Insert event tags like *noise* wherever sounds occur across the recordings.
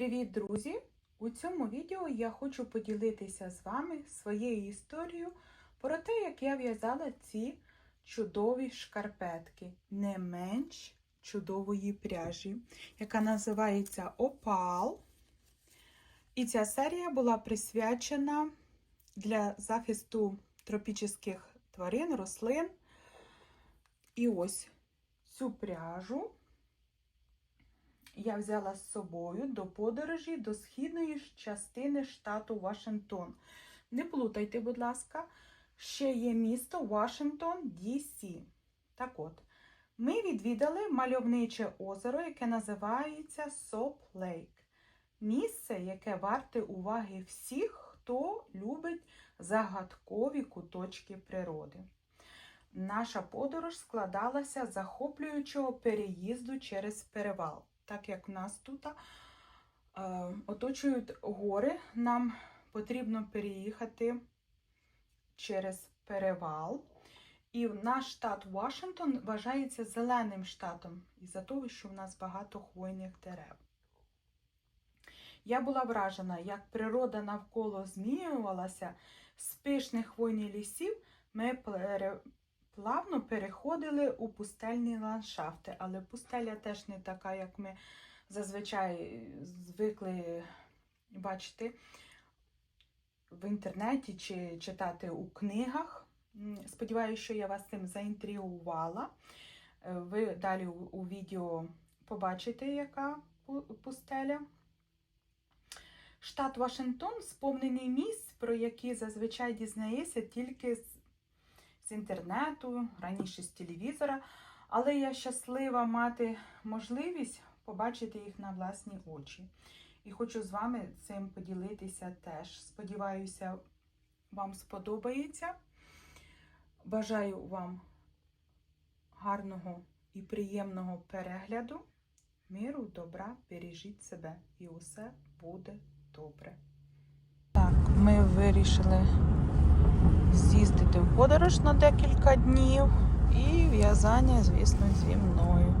Привіт, друзі! У цьому відео я хочу поділитися з вами своєю історією про те, як я в'язала ці чудові шкарпетки, не менш чудової пряжі, яка називається Опал. І ця серія була присвячена для захисту тропічних тварин, рослин. І ось цю пряжу я взяла з собою до подорожі до східної частини штату Вашингтон. Не плутайте, будь ласка, ще є місто Вашингтон, Ді-Сі. Так от, ми відвідали мальовниче озеро, яке називається Соп Лейк. Місце, яке варте уваги всіх, хто любить загадкові куточки природи. Наша подорож складалася з захоплюючого переїзду через перевал так як в нас тут е, оточують гори, нам потрібно переїхати через перевал. І наш штат Вашингтон вважається зеленим штатом із-за того, що в нас багато хвойних дерев. Я була вражена, як природа навколо змінювалася з пишних хвойних лісів. Ми плавно переходили у пустельні ландшафти, але пустеля теж не така, як ми зазвичай звикли бачити в інтернеті чи читати у книгах. Сподіваюся, що я вас цим заінтригувала. Е, ви далі у відео побачите, яка пустеля. Штат Вашингтон сповнений місць, про які зазвичай дізнаєшся тільки з з інтернету, раніше з телевізора, але я щаслива мати можливість побачити їх на власні очі. І хочу з вами цим поділитися теж. Сподіваюся, вам сподобається. Бажаю вам гарного і приємного перегляду. Миру, добра, бережіть себе і усе буде добре. Так, ми вирішили з'їздити в подорож на декілька днів і в'язання, звісно, зі мною.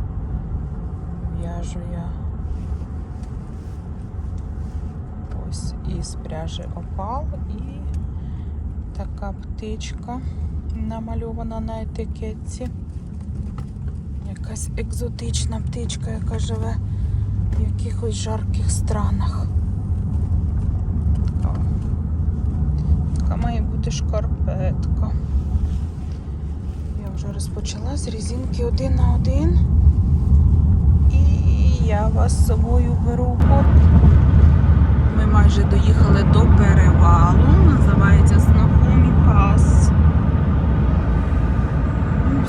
В'яжу я ось із пряжі опал і така птичка намальована на етикетці. Якась екзотична птичка, яка живе в якихось жарких странах. Така має бути шкарпетка. Я вже розпочала з різинки один на один. І я вас з собою беру. Ми майже доїхали до перевалу, називається Снохомі Пас. Ну,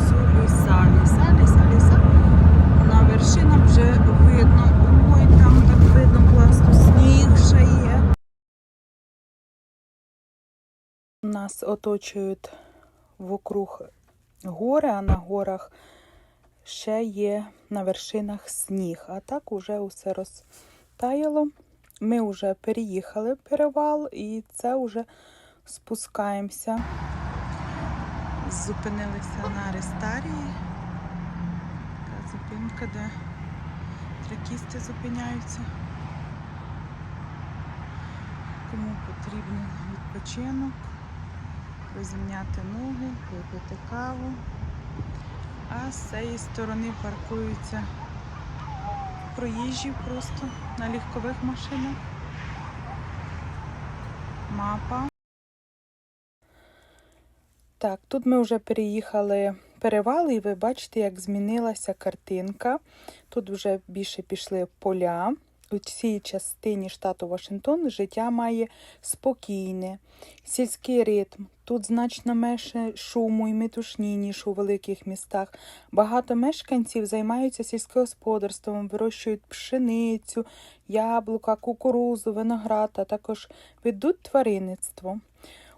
вершинах вже видно. Ой, там так видно класно сніг ще є. Нас оточують вокруг гори, а на горах ще є на вершинах сніг. А так уже усе розтаяло. Ми вже переїхали перевал і це вже спускаємося. Зупинилися на Рестарії. Та зупинка, де тракісти зупиняються. Кому потрібен відпочинок розімняти ноги, випити каву. А з цієї сторони паркуються проїжджі просто на легкових машинах. Мапа. Так, тут ми вже переїхали перевал, і ви бачите, як змінилася картинка. Тут вже більше пішли поля у цій частині штату Вашингтон життя має спокійне, сільський ритм. Тут значно менше шуму і метушні, ніж у великих містах. Багато мешканців займаються сільськогосподарством, вирощують пшеницю, яблука, кукурузу, виноград, а також ведуть тваринництво.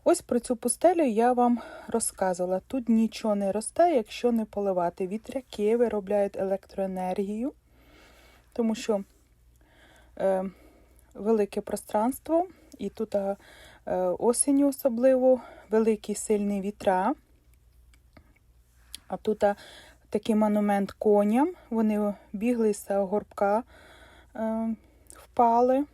Ось про цю пустелю я вам розказувала. Тут нічого не росте, якщо не поливати. Вітряки виробляють електроенергію, тому що велике пространство, і тут е, осінню особливо великі сильні вітра. А тут е, такий монумент коням. Вони бігли з горбка е, впали.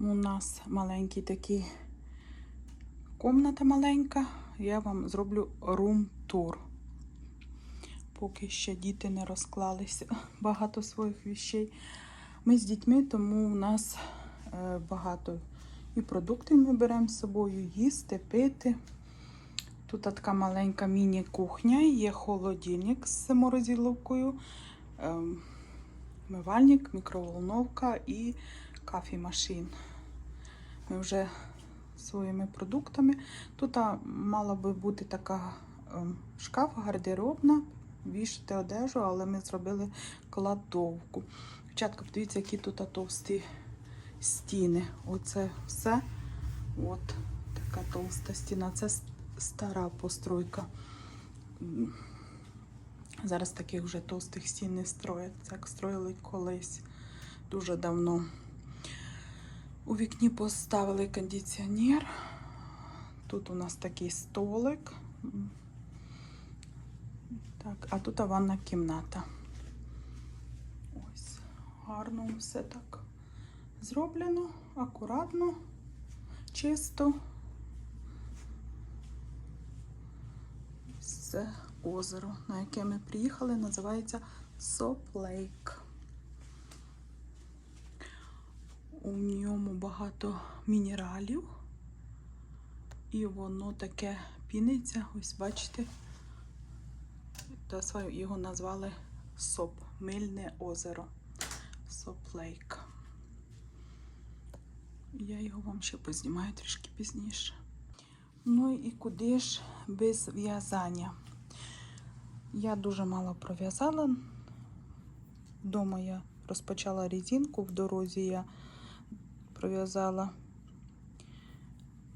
У нас маленький такий комната маленька. Я вам зроблю рум-тур. Поки ще діти не розклалися *laughs* багато своїх вещей. Ми з дітьми, тому у нас е, багато і продуктів ми беремо з собою, їсти, пити. Тут така маленька міні-кухня, є холодильник з морозиловкою, ем, мивальник, мікроволновка і кафемашин. Ми вже своїми продуктами. Тут мала би бути така ем, шкаф, гардеробна, вішати одежу, але ми зробили кладовку. Дівчатка, подивіться, які тут товсті стіни. Оце все. От така товста стіна. Це стара постройка. Зараз таких вже товстих стін не строять. Як строїли колись дуже давно. У вікні поставили кондиціонер. Тут у нас такий столик. Так, а тут ванна кімната. Ось, гарно все так зроблено, акуратно, чисто. Це озеро, на яке ми приїхали, називається Соп Лейк. У ньому багато мінералів. І воно таке піниться. Ось бачите. Та його назвали Соп, Мильне озеро. Соп Лейк. Я його вам ще познімаю трішки пізніше. Ну і куди ж без в'язання? Я дуже мало пров'язала. Вдома я розпочала резинку, в дорозі я пров'язала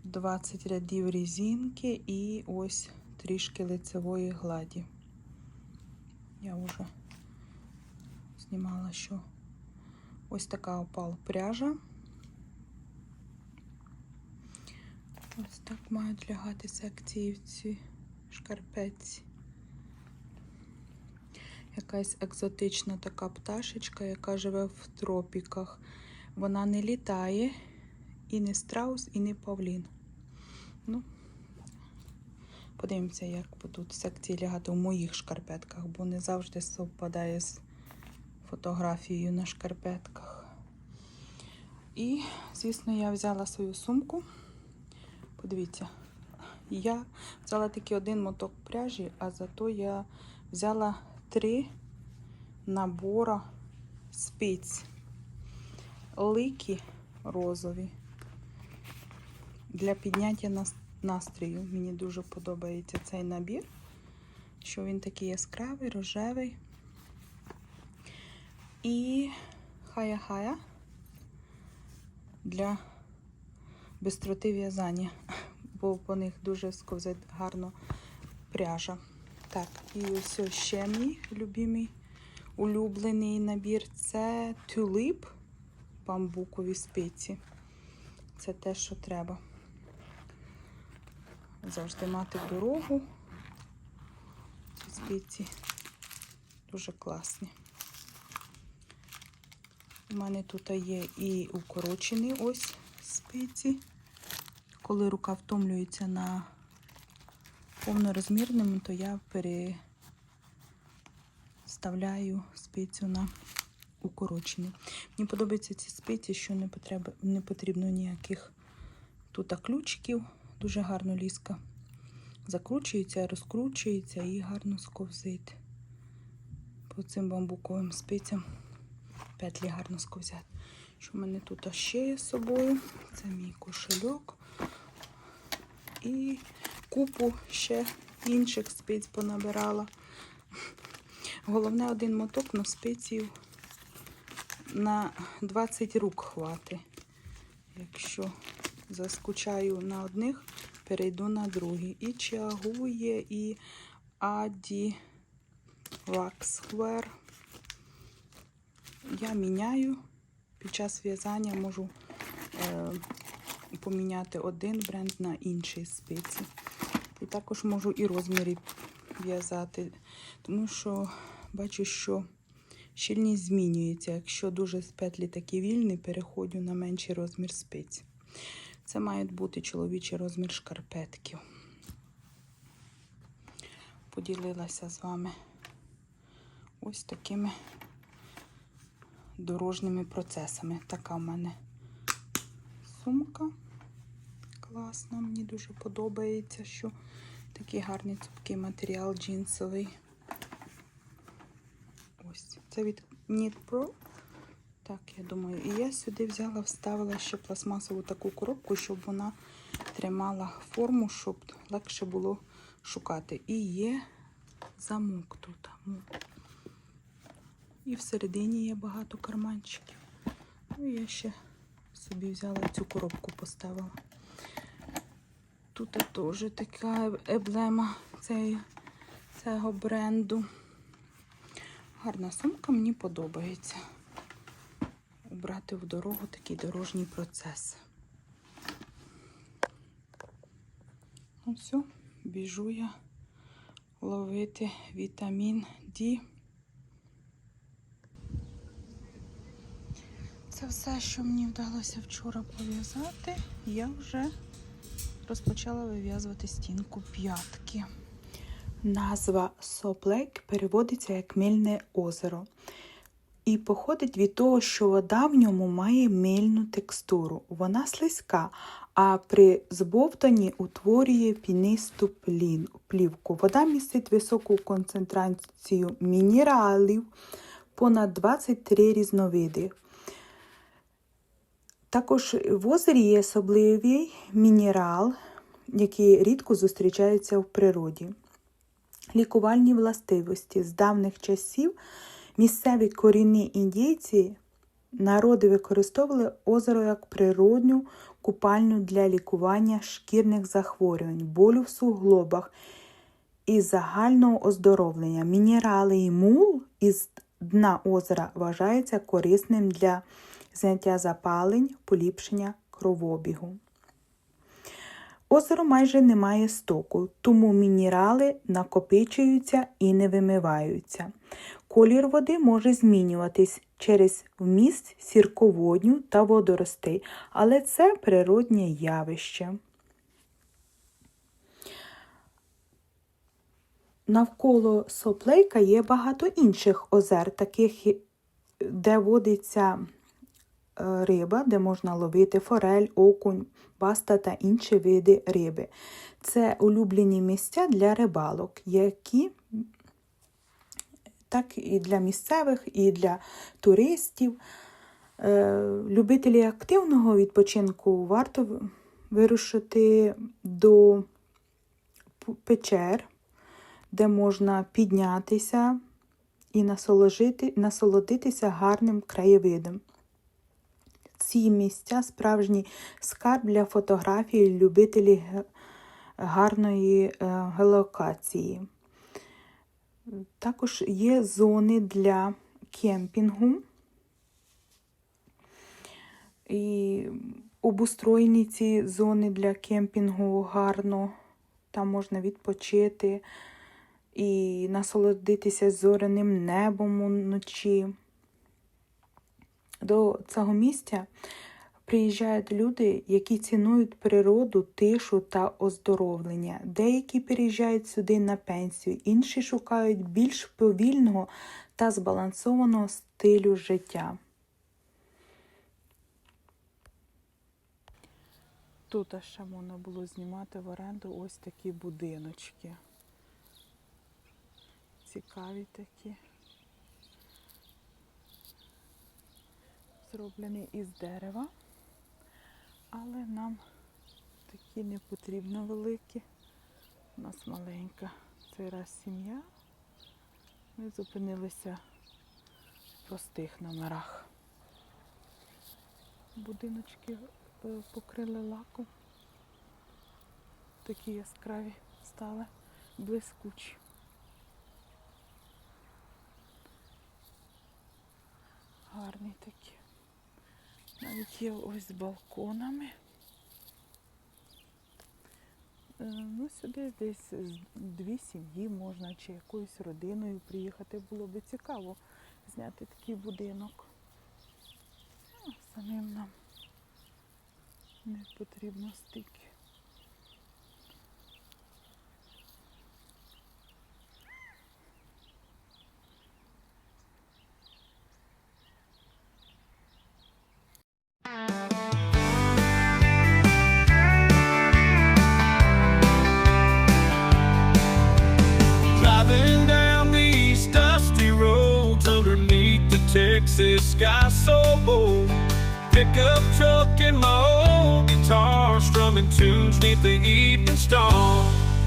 20 рядів резинки і ось трішки лицевої гладі. Я вже знімала, що ось така опал пряжа. Ось так мають лягати секції в ці шкарпетці. Якась екзотична така пташечка, яка живе в тропіках. Вона не літає і не страус, і не павлін. Ну, подивимося, як будуть секції лягати у моїх шкарпетках, бо не завжди совпадає з фотографією на шкарпетках. І, звісно, я взяла свою сумку. Подивіться, я взяла тільки один моток пряжі, а зато я взяла три набора спиць. Лики розові. Для підняття нас- настрою. Мені дуже подобається цей набір, що він такий яскравий, рожевий. І хая-хая для бистроти в'язання, бо по них дуже сковзить гарно пряжа. Так, і ось ще мій любимий улюблений набір це тюлип бамбукові спиці. Це те, що треба. Завжди мати дорогу. Ці спиці дуже класні. У мене тут є і укорочені ось спиці. Коли рука втомлюється на повнорозмірному, то я переставляю спицю на укорочені. Мені подобаються ці спиці, що не потрібно ніяких тут ключиків. Дуже гарно ліска закручується, розкручується і гарно сковзить. По цим бамбуковим спицям петлі гарно сковзять. Що в мене тут ще є з собою? Це мій кошельок. І купу ще інших спиць понабирала. Головне один моток на спиців на 20 рук хвати. Якщо заскучаю на одних, перейду на другі. І чагує, і Аді Waxwear. Я міняю. Під час в'язання можу е, поміняти один бренд на інший спиці. І також можу і розміри в'язати, тому що бачу, що Щільність змінюється. Якщо дуже петлі такі вільні, переходжу на менший розмір спиць. Це має бути чоловічий розмір шкарпетків. Поділилася з вами ось такими дорожніми процесами. Така в мене сумка. Класна, мені дуже подобається, що такий гарний цупкий матеріал джинсовий. Ось, це від Knit Pro. Так, я думаю, і я сюди взяла, вставила ще пластмасову таку коробку, щоб вона тримала форму, щоб легше було шукати. І є замок тут. І всередині є багато карманчиків. Ну, я ще собі взяла цю коробку, поставила. Тут теж така еблема цього бренду. Гарна сумка, мені подобається. Убрати в дорогу такий дорожній процес. Ну все, біжу я ловити вітамін D. Це все, що мені вдалося вчора пов'язати. Я вже розпочала вив'язувати стінку п'ятки. Назва Соплейк переводиться як мильне озеро. І походить від того, що вода в ньому має мильну текстуру. Вона слизька, а при збовтанні утворює пінисту плівку. Вода містить високу концентрацію мінералів, понад 23 різновиди. Також в озері є особливий мінерал, який рідко зустрічається в природі. Лікувальні властивості з давних часів місцеві корінні індійці народи використовували озеро як природню купальню для лікування шкірних захворювань, болю в суглобах і загального оздоровлення. Мінерали і мул із дна озера вважаються корисним для зняття запалень, поліпшення кровообігу. Озеро майже не має стоку, тому мінерали накопичуються і не вимиваються. Колір води може змінюватись через вміст сірководню та водоростей, але це природнє явище. Навколо Соплейка є багато інших озер, таких, де водиться е, риба, де можна ловити форель, окунь, баста та інші види риби. Це улюблені місця для рибалок, які так і для місцевих, і для туристів. Е, Любителі активного відпочинку варто вирушити до печер, де можна піднятися і насолодитися гарним краєвидом. Ці місця справжній скарб для фотографії любителів гарної геолокації. Також є зони для кемпінгу. І обустроєні ці зони для кемпінгу гарно. Там можна відпочити і насолодитися зоряним небом уночі. До цього місця приїжджають люди, які цінують природу, тишу та оздоровлення. Деякі переїжджають сюди на пенсію, інші шукають більш повільного та збалансованого стилю життя. Тут ще можна було знімати в оренду ось такі будиночки. Цікаві такі. Зроблені із дерева, але нам такі не потрібно великі. У нас маленька цей раз сім'я. Ми зупинилися в простих номерах. Будиночки е, покрили лаком. Такі яскраві стали блискучі. Гарні такі. Навіть є ось з балконами. Е, Ну, сюди десь дві сім'ї можна чи якоюсь родиною приїхати було би цікаво зняти такий будинок. Ну, Самим нам не потрібно стільки. Guitar tunes neath the evening star.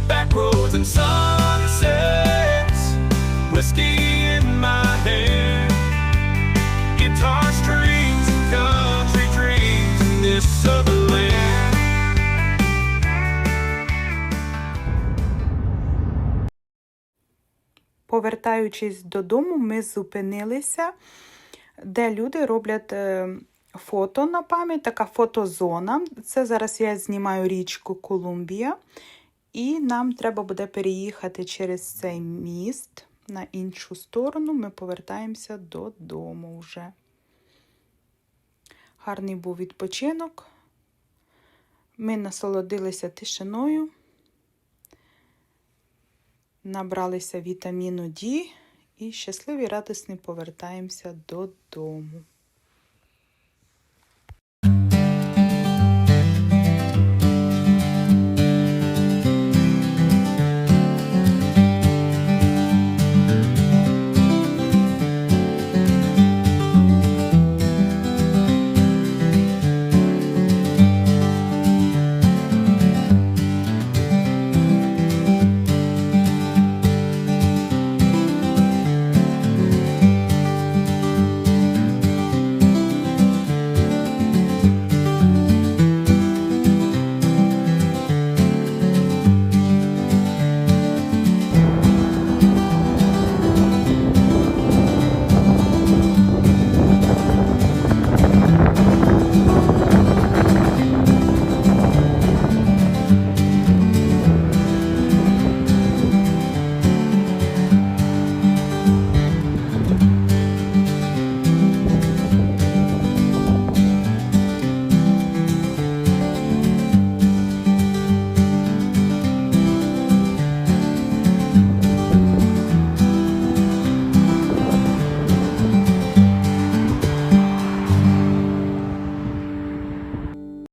Back roads and sunsets, whiskey in my hand. Guitar strings and country dreams in this southern land. Повертаючись додому, ми зупинилися, де люди роблять е, фото на пам'ять, така фотозона. Це зараз я знімаю річку Колумбія, і нам треба буде переїхати через цей міст на іншу сторону. Ми повертаємося додому вже. Гарний був відпочинок. Ми насолодилися тишиною набралися вітаміну D і щасливі радісні повертаємося додому.